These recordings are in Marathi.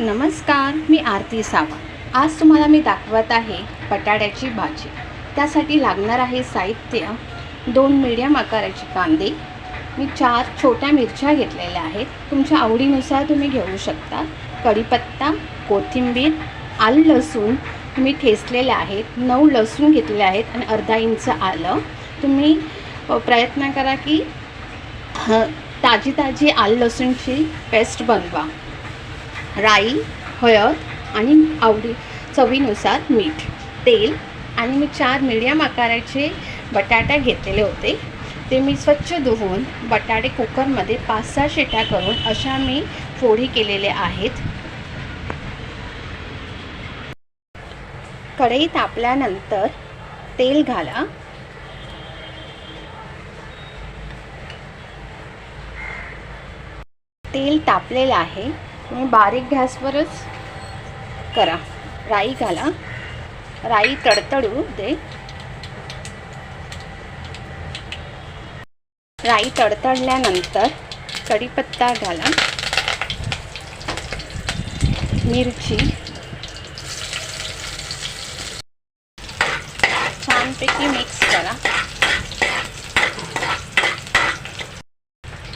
नमस्कार मी आरती सावंत. आज तुम्हाला मी दाखवत आहे बटाट्याची भाजी. त्यासाठी लागणार आहे साहित्य दोन मीडियम आकाराचे कांदे. मी चार छोट्या मिरच्या घेतलेल्या आहेत. तुमच्या आवडीनुसार तुम्ही घेऊ शकता. कढीपत्ता कोथिंबीर आलं लसूण. तुम्ही ठेचलेले आहेत. नऊ लसूण घेतलेले आहेत आणि अर्धा इंच आलं. तुम्ही प्रयत्न करा की ताजी ताजी आलं लसूणची पेस्ट बनवा. राई हळद आणि आवडी चवीनुसार मीठ तेल आणि मी चार मीडियम आकाराचे बटाटे घेतलेले होते. ते मी स्वच्छ धुवून बटाटे कुकरमध्ये पाच सहा शिट्या करून अशा मी फोडी केलेल्या आहेत. कढई तापल्यानंतर तेल घाला. तेल तापलेलं आहे. तुम्ही बारीक गॅसवरच करा. राई घाला. राई तडतडू दे. राई तडतडल्यानंतर कढीपत्ता घाला. मिरची. छानपैकी मिक्स करा.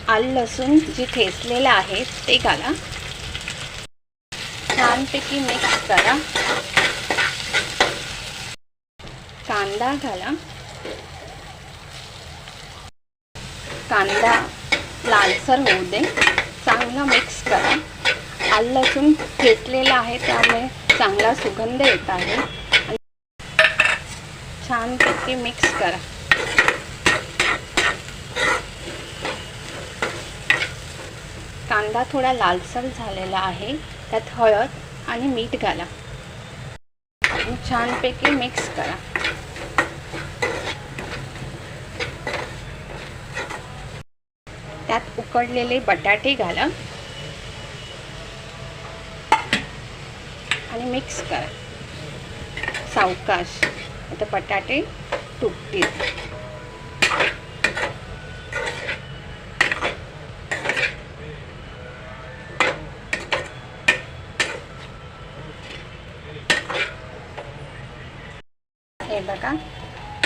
आल लसूण जे ठेचलेलं आहे ते घाला. छानपैकी मिक्स करा. कांदा घाला. कांदा लालसर होऊ दे. चांगलं मिक्स करा. आलं लसूण ठेचलेलं आहे त्यामुळे चांगला सुगंध येत आहे. छानपैकी मिक्स करा. कांदा थोडा लालसर झालेला आहे. त्यात हळद आणि मीठ घाला. छानपैकी मिक्स करा. त्यात उकडलेले बटाटे घाला. आणि मिक्स करा. सावकाश. आता बटाटे तुटतील. हे बघा.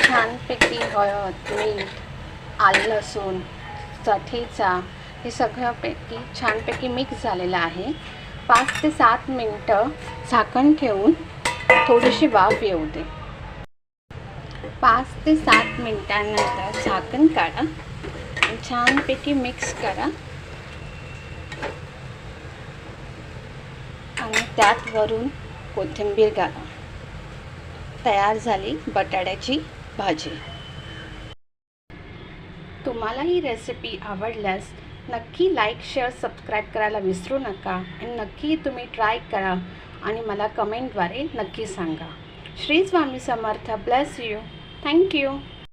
छानपैकी हळद मीठ आलं लसूण चठीचा हे सगळ्यापैकी छानपैकी मिक्स झालेलं आहे. पाच ते सात मिनटं झाकण ठेवून थोडीशी वाफ येऊ दे. पाच ते सात मिनटांनंतर झाकण काढा. छानपैकी मिक्स करा. आणि त्यात वरून कोथिंबीर घाला. तयार झाली बटाट्याची भाजी. तुम्हाला ही रेसिपी आवडल्यास नक्की लाईक शेअर सबस्क्राईब करायला विसरू नका आणि नक्की तुम्ही ट्राय करा आणि मला कमेंटद्वारे नक्की सांगा. Shri Swami Samarth. Bless you thank you